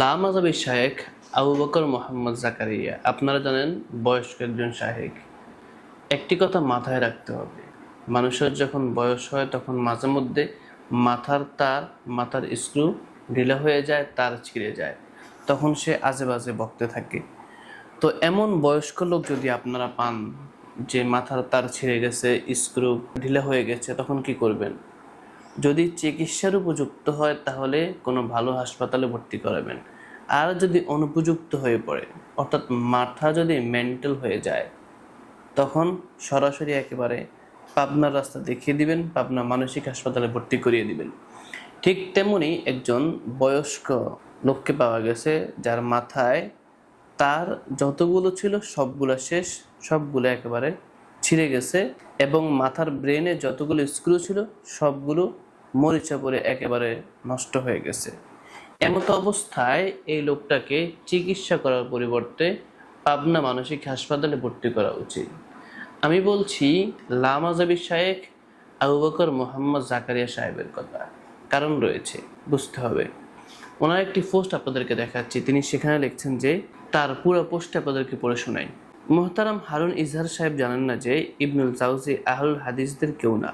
লামাজাবি শাহেক আবু বকর মোহাম্মদ জাকারিয়া, আপনারা জানেন বয়স্ক একজন শাহেক একটি কথা মাথায় রাখতে হবে, মানুষের যখন বয়স হয় তখন মাঝে মধ্যে মাথার তার, মাথার স্ক্রু ঢিলা হয়ে যায়, তার ছিঁড়ে যায়, তখন সে আজে বাজে বকতে থাকে। তো এমন বয়স্ক লোক যদি আপনারা পান, যে মাথার তার ছিঁড়ে গেছে, স্ক্রু ঢিলা হয়ে গেছে, তখন কি করবেন? যদি চিকিৎসার উপযুক্ত হয়, তাহলে কোনো ভালো হাসপাতালে ভর্তি করাবেন। আর যদি অনুপযুক্ত হয়ে পড়ে, অর্থাৎ মাথা যদি মেন্টাল হয়ে যায়, তখন সরাসরি একেবারে পাবনার রাস্তা দেখিয়ে দিবেন, পাবনা মানসিক হাসপাতালে ভর্তি করিয়ে দিবেন। ঠিক তেমনি একজন বয়স্ক লোককে পাওয়া গেছে, যার মাথায় তার যতগুলো ছিল, সবগুলো শেষ, সবগুলো একেবারে ছিঁড়ে গেছে এবং মাথার ব্রেনে যতগুলো স্ক্রু ছিল, সবগুলো মরিচা পরে একেবারে নষ্ট হয়ে গেছে। এমত অবস্থায় এই লোকটাকে চিকিৎসা করার পরিবর্তে পাবনা মানসিক হাসপাতালে ভর্তি করা উচিত। আমি বলছি লামাজাবি শায়েখ আবু মোহাম্মদ জাকারিয়া সাহেবের কথা। কারণ রয়েছে, বুঝতে হবে। ওনার একটি পোস্ট আপনাদেরকে দেখাচ্ছি। তিনি সেখানে লিখছেন যে, তার পুরো পোস্ট আপনাদেরকে পড়ে শোনাই। মোহতারাম হারুন ইজহার সাহেব জানেন না যে ইবনুল জাউজি আহলুল হাদিসদের কেউ না।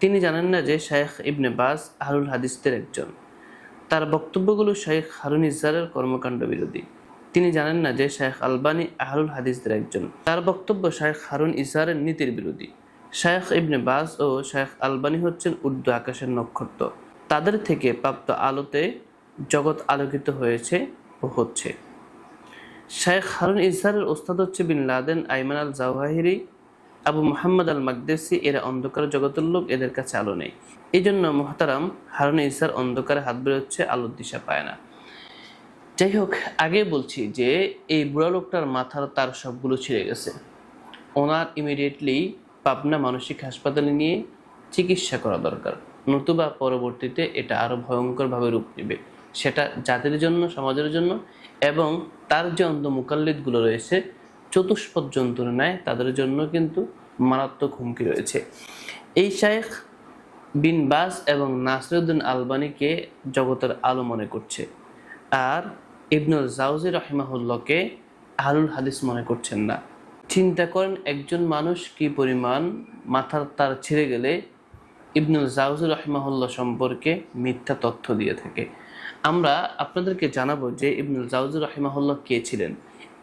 তিনি জানেন না যে শায়েখ ইবনে বাজ আহলুল হাদিসদের একজন। তার বক্তব্যগুলো শেখ হারুন ইজহারের কর্মকাণ্ড বিরোধী। তিনি জানেন না যে শেখ আলবানি আহলুল হাদিসদের একজন। তার বক্তব্য শেখ হারুন ইজারের নীতির বিরোধী। শেখ ইবনে বাজ ও শেখ আলবানি হচ্ছেন উর্দু আকাশের নক্ষত্র। তাদের থেকে প্রাপ্ত আলোতে জগৎ আলোকিত হয়েছে ও হচ্ছে। শেখ হারুন ইজহারের ওস্তাদ হচ্ছে bin Laden Ayman al Zawahiri. Abu Mohammad al Maqdisi এরা অন্ধকার জগতের লোক এদের কাছে আলো নেই। এই জন্য মোহতারাম হারুন ইসার অন্ধকারে হাত বেরোচ্ছে আলোর দিশা পায় না। যাই হোক, আগে বলছি যে এই বুড়া লোকটার মাথার তার সবগুলো ছিঁড়ে গেছে। ওনার ইমিডিয়েটলি পাবনা মানসিক হাসপাতালে নিয়ে চিকিৎসা করা দরকার। নতুবা পরবর্তীতে এটা আরও ভয়ঙ্করভাবে রূপ নেবে। সেটা জাতির জন্য, সমাজের জন্য এবং তার যে অন্ধ মুকাল্লিদগুলো রয়েছে, চতুষ্পদ জন্তুর ন্যায় তাদের জন্য কিন্তু মারাত্মক হুমকি রয়েছে। এই শায়েখ বিন বাস এবং নাসরুদ্দিন আলবানিকে জগতের আলো মনে করছে আর ইবনুল জাউজি রহিমাহুল্লাহকে আহলুল হাদিস মনে করছেন না। চিন্তা করেন একজন মানুষ কি পরিমাণ মাথার তার ছিঁড়ে গেলে ইবনুল জাউজি রহিমাহুল্লাহ সম্পর্কে মিথ্যা তথ্য দিয়ে থাকে। আমরা আপনাদেরকে জানাব যে ইবনুল জাউজি রহিমাহুল্লাহ কে ছিলেন।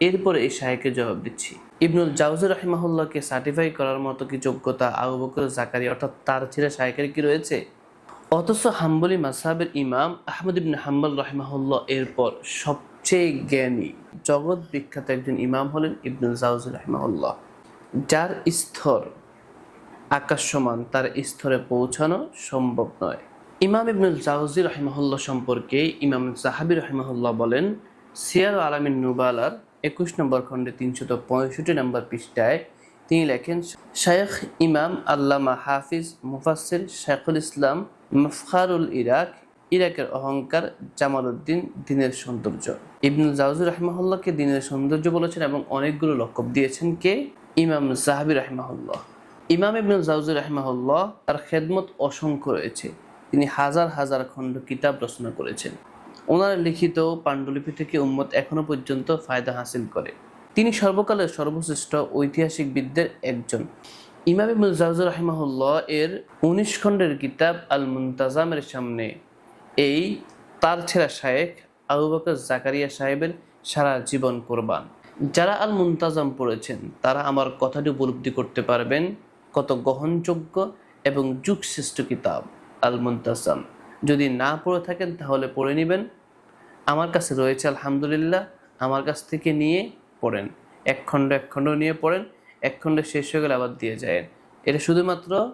এরপরে এই শাহেকে জবাব দিচ্ছি। ইবনুল জাউজি রহিমাহুল্লাহকে সার্টিফাই করার মতো কি যোগ্যতা আবু বকর জাকারি অর্থাৎ তার ছেলে শাহেকের কি রয়েছে? অথচ হাম্বলি মাসাবের ইমাম আহমদ ইবনে হাম্বল রহিমাহুল্লাহ এরপর সবচেয়ে জ্ঞানী, জগৎ বিখ্যাত একজন ইমাম হলেন ইবনুল জাউজি রহিমাহুল্লাহ, যার স্তর আকাশ সমান তার স্তরে পৌঁছানো সম্ভব নয়। ইমাম ইবনুল জাউজি রহিমাহুল্লাহ সম্পর্কে ইমাম জাহাবি রহিমাহুল্লাহ বলেন, সিয়ার আলামিন নুবালার একুশ নম্বর খণ্ডে তিনশত পঁয়ষট্টি নম্বর পৃষ্ঠায় তিনি লেখেন, শায়েখ ইমাম আল্লামা হাফিজ মুফাসির শেখুল ইসলাম মফখারুল ইরাক, ইরাকের অহংকার জামালউদ্দিন দিনের সৌন্দর্য। ইবনুল জাউজুর রহমাহুল্লাহকে দিনের সৌন্দর্য বলেছেন এবং অনেকগুলো লক্ষ্য দিয়েছেন কে? ইমাম জাহাবি রহমাহুল্লাহ। ইমাম ইবনুল জাউজুর রহমাহুল্লাহ তার খেদমত অসংখ্য রয়েছে। তিনি হাজার হাজার খণ্ড কিতাব রচনা করেছেন। ওনার লিখিত পাণ্ডুলিপি থেকে উম্মত এখনও পর্যন্ত ফায়দা হাসিল করে। তিনি সর্বকালের সর্বশ্রেষ্ঠ ঐতিহাসিকবিদদের একজন। ইমাম ইবনুল জাউজুর রাহিমাহুল্লাহ এর উনিশ খণ্ডের কিতাব আল মুন্তাজামের সামনে। এই তার ছেঁড়া শায়েখ আবু জাকারিয়া সাহেবের সারা জীবন কোরবান। যারা আল মুন্তাজাম পড়েছেন, তারা আমার কথাটি উপলব্ধি করতে পারবেন, কত গ্রহণযোগ্য এবং যুগশ্রেষ্ঠ কিতাব। আল মুন্তাজাম যদি না পড়ে থাকেন, তাহলে পড়ে নেবেন। আমার কাছে রয়েছে আলহামদুলিল্লাহ, আমার কাছ থেকে নিয়ে পড়েন। এক খণ্ড এক খণ্ড নিয়ে পড়েন, এক খণ্ড শেষ হয়ে গেলে আবার দিয়ে যায় এটা শুধুমাত্র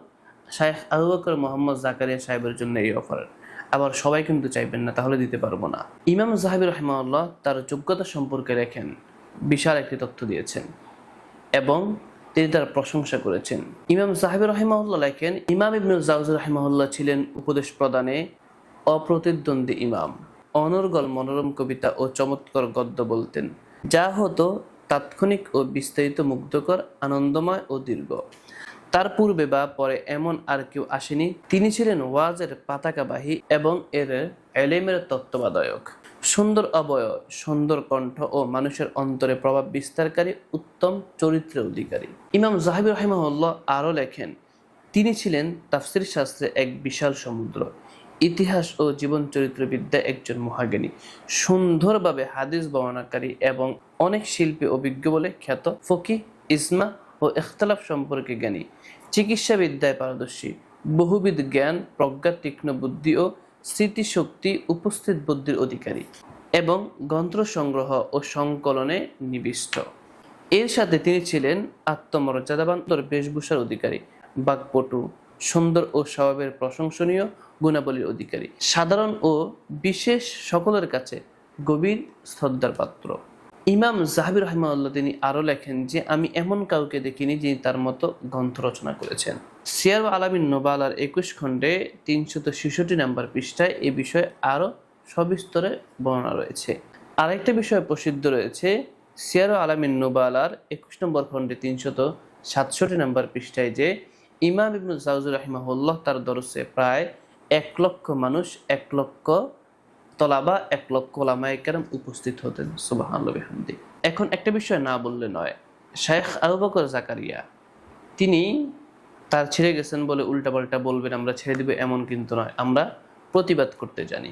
শাহেখ আবু মোহাম্মদ জাকারিয়া সাহেবের জন্য এই অফার। আবার সবাই কিন্তু চাইবেন না, তাহলে দিতে পারব না। ইমাম জাহাবির রহমাল্লাহ তার যোগ্যতা সম্পর্কে রেখেন বিশাল একটি তথ্য দিয়েছেন। এবং তিনি তার প্রশংসা করেছেন। ইমাম সাহেব রহিমাউল্লাহ লেখেন, ইমাম ইবনুল জাউজ রহিমাউল্লাহ ছিলেন উপদেশ প্রদানে অপ্রতিদ্বন্দ্বী ইমাম। অনর্গল মনোরম কবিতা ও চমৎকার গদ্য বলতেন, যা হতো তাৎক্ষণিক ও বিস্তারিত মুগ্ধকর, আনন্দময় ও দীর্ঘ। তার পূর্বে বা পরে এমন আর কেউ আসেনি। তিনি ছিলেন ওয়াজের পাতাকাবাহী এবং এর এলেমের তত্ত্বাবধায়ক। সুন্দর অবয়ব, সুন্দর কণ্ঠ ও মানুষের অন্তরে প্রভাব বিস্তারকারী উত্তম চরিত্রের অধিকারী। ইমাম জাহাবি রহিমাহুল্লাহ আরও লেখেন, তিনি ছিলেন তাফসির শাস্ত্রে এক বিশাল সমুদ্র। ইতিহাস ও জীবন চরিত্রবিদ্যা একজন মহাজ্ঞানী। সুন্দরভাবে হাদিস বর্ণনাকারী এবং অনেক শিল্পী অভিজ্ঞ বলে খ্যাত ফকি ইসমা ও ইখতলাফ সম্পর্কে জ্ঞানী। চিকিৎসাবিদ্যায় পারদর্শী, বহুবিধ জ্ঞান, প্রজ্ঞা, তীক্ষ্ণ বুদ্ধি ও স্মৃতিশক্তি উপস্থিত বুদ্ধির অধিকারী এবং গ্রন্থ সংগ্রহ ও সংকলনে নিবিষ্ট। এর সাথে তিনি ছিলেন আত্মমর্যাদাবান্তর বেশভূষার অধিকারী, বাকপটু, সুন্দর ও স্বভাবের প্রশংসনীয় গুণাবলীর অধিকারী, সাধারণ ও বিশেষ সকলের কাছে গভীর শ্রদ্ধার পাত্র। ইমাম জাহাবি রহমাউল্লাহ তিনি আরও লেখেন যে, আমি এমন কাউকে দেখিনি যিনি তার মতো গ্রন্থ রচনা করেছেন। সিয়ার আলামিন নোবালার একুশ খণ্ডে তিনশত ছেষট্টি নাম্বার পৃষ্ঠায় এ বিষয়ে আরও সবিস্তরে বর্ণনা রয়েছে। আরেকটা বিষয় প্রসিদ্ধ রয়েছে সিয়ার আলামিন নোবালার একুশ নম্বর খণ্ডে তিনশত সাতষট্টি নম্বর পৃষ্ঠায় যে, ইমাম ইবনুল জাউজুর রাহিমাহুল্লাহ তার দরসে প্রায় এক লক্ষ মানুষ এক লক্ষ তলাবা এক লক্ষ কেরাম উপস্থিত হতেন সুবাহান্নবিহামদি এখন একটা বিষয় না বললে নয়। শেখ আবু জাকারিয়া, তিনি তার ছেড়ে গেছেন বলে উল্টাপাল্টা বলবেন, আমরা ছেড়ে দিব এমন কিন্তু নয়, আমরা প্রতিবাদ করতে জানি।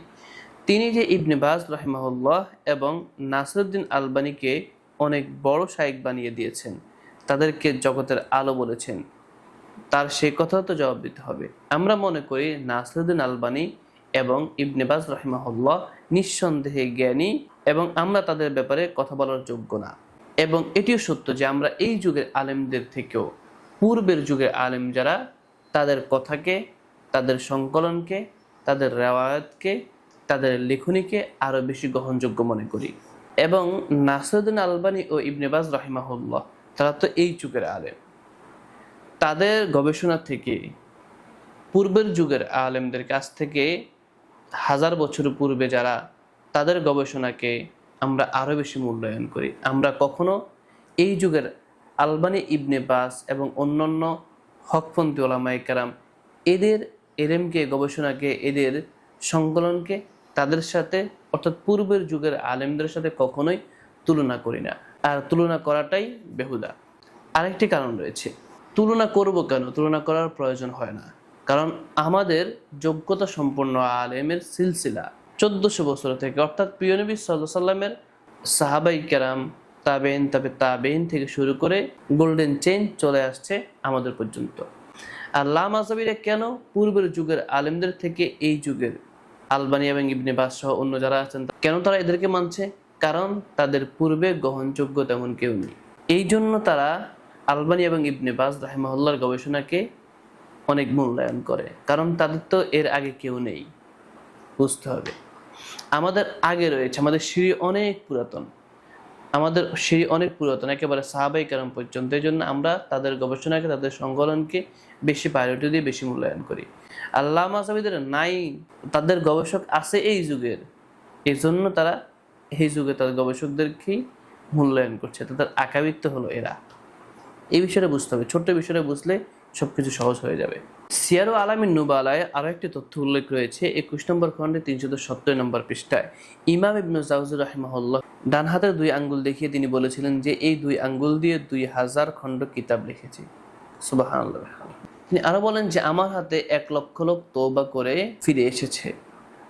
তিনি যে ইবনে বাজ রাহিমাহুল্লাহ এবং নাসরুদ্দিন আলবানিকে অনেক বড় শায়েক বানিয়ে দিয়েছেন, তাদেরকে জগতের আলো বলেছেন, তার সে কথা তো জবাব দিতে হবে। আমরা মনে করি নাসরুদ্দিন আলবানী এবং ইবনেবাজ রহিমাহুল্লাহ নিঃসন্দেহে জ্ঞানী এবং আমরা তাদের ব্যাপারে কথা বলার যোগ্য না। এবং এটিও সত্য যে আমরা এই যুগের আলেমদের থেকেও পূর্বের যুগের আলেম যারা, তাদের কথাকে, তাদের সংকলনকে, তাদের রেওয়ায়তকে, তাদের লেখনীকে আরও বেশি গ্রহণযোগ্য মনে করি। এবং নাসরুদ্দিন আলবানী ও ইবনে বাজ রহিমাহুল্লাহ, তারা তো এই যুগের আলেম। তাদের গবেষণা থেকে, পূর্বের যুগের আলেমদের কাছ থেকে হাজার বছর পূর্বে যারা তাদের গবেষণাকে আমরা আরও বেশি মূল্যায়ন করি। আমরা কখনো এই যুগের আলবানি ইবনে বাস এবং অন্যান্য হকপন্থী ওলামাই কারাম এদের এলেমকে, গবেষণাকে, এদের সংকলনকে তাদের সাথে, অর্থাৎ পূর্বের যুগের আলেমদের সাথে কখনোই তুলনা করি না। আর তুলনা করাটাই বেহুদা। আরেকটি কারণ রয়েছে। তুলনা করব কেন? তুলনা করার প্রয়োজন হয় না। কারণ আমাদের যোগ্যতা সম্পন্ন আলেমের সিলসিলা চোদ্দশো বছর থেকে, অর্থাৎ প্রিয় নবী সাল্লাহ সাল্লামের সাহাবাই কেরাম তাবেন তবে তাবেন থেকে শুরু করে গোল্ডেন চেন চলে আসছে আমাদের পর্যন্ত। আর লাম আজাবিরা কেন পূর্বের যুগের আলেমদের থেকে এই যুগের? আলবানি এবং ইবনে বাস সহ অন্য যারা আছেন, কেন তারা এদেরকে মানছে? কারণ তাদের পূর্বে গ্রহণযোগ্য তেমন কেউ নেই। এই জন্য তারা আলবানি এবং ইবনে বাজ রাহেমাহুল্লার গবেষণাকে অনেক মূল্যায়ন করে, কারণ তাদের তো এর আগে কেউ নেই। বুঝতে হবে। আমাদের আগে রয়েছে, আমাদের সিঁড়ি অনেক পুরাতন। আমাদের সিঁড়ি অনেক পুরাতন, একেবারে সাহাবাই কারণ পর্যন্ত। এই জন্য আমরা তাদের গবেষণাকে, তাদের সংকলনকে বেশি প্রায়োরিটি দিয়ে বেশি মূল্যায়ন করি। আল্লাহ মাসাবিদের নাই, তাদের গবেষক আছে এই যুগের। এই জন্য তারা এই যুগে তাদের গবেষকদেরকেই মূল্যায়ন করছে, তাদের আকাবিত্ব হলো এরা। এই বিষয়টা বুঝতে হবে, ছোট্ট বিষয়টা বুঝলে সবকিছু সহজ হয়ে যাবে। সিয়ারো আলামিন নুবালায় আরও একটি তথ্য উল্লেখ রয়েছে, একুশ নম্বর খণ্ডে তিনশত সত্তর নম্বর পৃষ্ঠায়। ইমাম ইবনু জাউজুর রাহিমাহুল্লাহ ডান হাতের দুই আঙ্গুল দেখিয়ে তিনি বলেছিলেন যে, এই দুই আঙ্গুল দিয়ে দুই হাজার খণ্ড কিতাব লিখেছি। সুবাহ তিনি আরও বলেন যে, আমার হাতে এক লক্ষ লোক তৌবা করে ফিরে এসেছে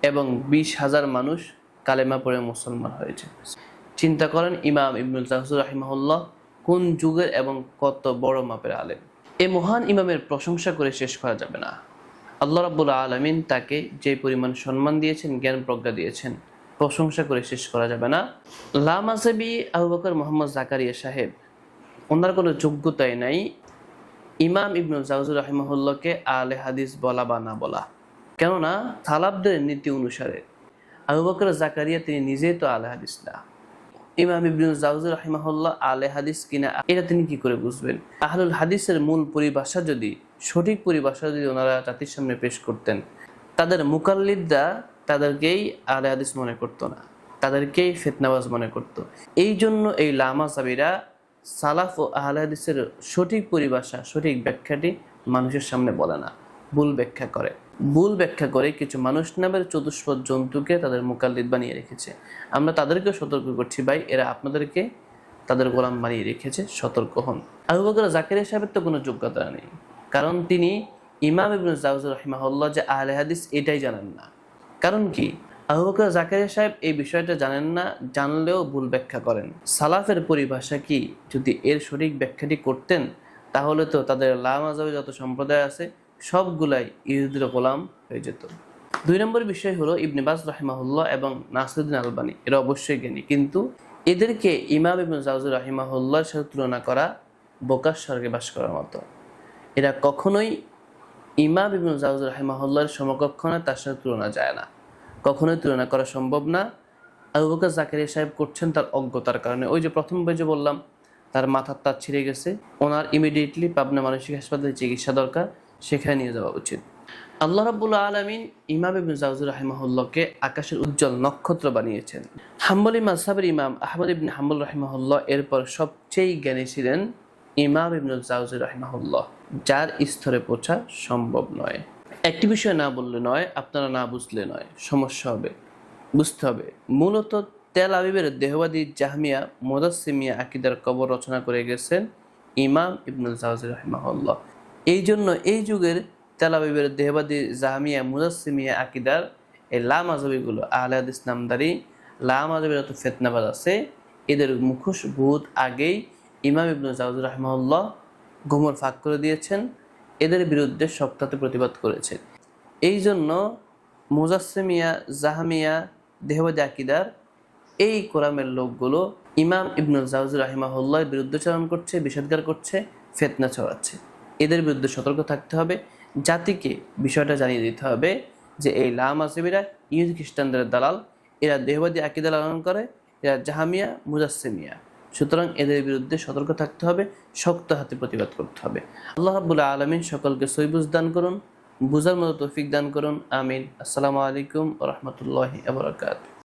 এবং বিশ হাজার মানুষ কালেমা পড়ে মুসলমান হয়েছে। চিন্তা করেন ইমাম ইবনুল জাহুর রাহিমাহুল্লাহ কোন যুগের এবং কত বড় মাপের আলেম। এ মহান ইমামের প্রশংসা করে শেষ করা যাবে না। আল্লাহ রাব্বুল আলমিন তাকে যে পরিমাণ সম্মান দিয়েছেন, জ্ঞান প্রজ্ঞা দিয়েছেন, প্রশংসা করে শেষ করা যাবে না। লামাজেবি আবু বকর মোহাম্মদ জাকারিয়া সাহেব, ওনার কোনো যোগ্যতাই নাই। ইমাম ইবনুল জাউজুর রাহিমাহুল্লাহকে আলে হাদিস বলা বা না বলা। কেননা সালাবদের নীতি অনুসারে আবু বকর জাকারিয়া তিনি নিজেই তো আলে হাদিস না। ইমাম ইবনুল জাউজুর রাহিমাহুল্লাহ আলে হাদিস কিনা, এটা তিনি কি করে বুঝবেন? আহলুল হাদিসের মূল পরিভাষা যদি, সঠিক পরিভাষা যদি ওনারা জাতির সামনে পেশ করতেন, তাদের মুকাল্লিদরা তাদেরকেই আলে হাদিস মনে করতো না, তাদেরকেই ফেতনাবাজ মনে করত। এই জন্য এই লামা সাবিরা সালাফ ও আহলে হাদিসের সঠিক পরিভাষা, সঠিক ব্যাখ্যাটি মানুষের সামনে বলে না, ভুল ব্যাখ্যা করে। ভুল ব্যাখ্যা করে কিছু মানুষ নামের চতুষ্পদ জন্তুকে তাদের মোকাল্লিদ বানিয়ে রেখেছে। আমরা তাদেরকেও সতর্ক করছি ভাই, এরা আপনাদেরকে তাদের গোলাম বানিয়ে রেখেছে, সতর্ক হন। আবু বকর জাকিরিয়া সাহেবের তো কোনো যোগ্যতা নেই, কারণ তিনি ইমাম ইবনুল জাউজুর রহিমাহুল্লাহ যে আহলে হাদিস এটাই জানেন না। কারণ কি? আবু বকর জাকারিয়া সাহেব এই বিষয়টা জানেন না, জানলেও ভুল ব্যাখ্যা করেন। সালাফের পরিভাষা কি? যদি এর সঠিক ব্যাখ্যাটি করতেন, তাহলে তো তাদের লামাজাবে যত সম্প্রদায় আছে সবগুলাই ইহুদির গোলাম হয়ে যেত। দুই নম্বর বিষয় হলো ইবনে বাজ রাহিমাহুল্লাহ এবং নাসরুদ্দিন আলবানী। এরা অবশ্যই জ্ঞানী। কিন্তু এদেরকে ইমাম ইবনে জাউজুর রাহিমাহুল্লাহর সাথে তুলনা করা বোকার স্বর্গে বাস করার মতো। এরা কখনোই ইমাম ইবনুল জাউজ রাহিমাহুল্লাহর সমকক্ষ না, তার সাথে তুলনা যায় না। কখনোই তুলনা করা সম্ভব না। আবু বকর জাকারিয়া সাহেব করছেন তার অজ্ঞতার কারণে। ওই যে প্রথম যে বললাম, তার মাথার তার ছিঁড়ে গেছে। ওনার ইমিডিয়েটলি পাবনা মানসিক হাসপাতালে চিকিৎসা দরকার। সেখানে নিয়ে যাওয়া উচিত। আল্লাহ রাব্বুল আলমিন ইমাম ইবনুল জাউজুর রাহিমাহুল্লাহকে আকাশের উজ্জ্বল নক্ষত্র বানিয়েছেন। হাম্বলি মাসাবের ইমাম আহমদ ইবনে হাম্বুল রাহিমাহুল্লাহ এরপর সবচেয়ে জ্ঞানী ছিলেন ইমাম ইবনুল জাউজুর রাহিমাহুল্লাহ, যার স্তরে পৌঁছা সম্ভব নয়। একটি বিষয় না বললে নয়, আপনারা না বুঝলে নয়, সমস্যা হবে। বুঝতে হবে, মূলত তেল আবিবের দেহবাদী জাহমিয়া মোদাসিমিয়া আকিদার কবর রচনা করে গেছেন ইমাম ইবনুল জাউজুর রাহিমাহুল্লাহ। এই জন্য এই যুগের তেলাবিবের দেহবাদী জাহামিয়া মুজাসিমিয়া আকিদার এই লা মাজবিগুলো আহলে হাদিস নামদারি, লা মাজবির যত ফেতনাবাদ আছে, এদের মুখোশ ভূত আগেই ইমাম ইবনুল জাউজুর রাহমাহুল্লাহ ঘুমর ফাঁক করে দিয়েছেন, এদের বিরুদ্ধে সপ্তাহে প্রতিবাদ করেছেন এই জন্য মুজাসমিয়া জাহামিয়া, দেহবাদী আকিদার এই কোরআমের লোকগুলো ইমাম ইবনুল জাউজুর রাহিমাহুল্লাহর বিরুদ্ধচারণ করছে, বিষদগার করছে, ফেতনা ছড়াচ্ছে। এদের বিরুদ্ধে সতর্ক থাকতে হবে। জাতিকে বিষয়টা জানিয়ে দিতে হবে যে এই লাম আসিবিরা ইহুদি খ্রিস্টানদের দালাল। এরা দেহবাদী আকিদা লালন করে, এরা জাহামিয়া মুজাসেমিয়া সুতরাং এদের বিরুদ্ধে সতর্ক থাকতে হবে, শক্ত হাতে প্রতিবাদ করতে হবে। আল্লাহ রাবুল্লাহ আলমিন সকলকে সৈবুজ দান করুন, বুঝার মতো তৌফিক দান করুন। আমিন। আসসালামু আলাইকুম রহমতুল্লাহ আবরকাত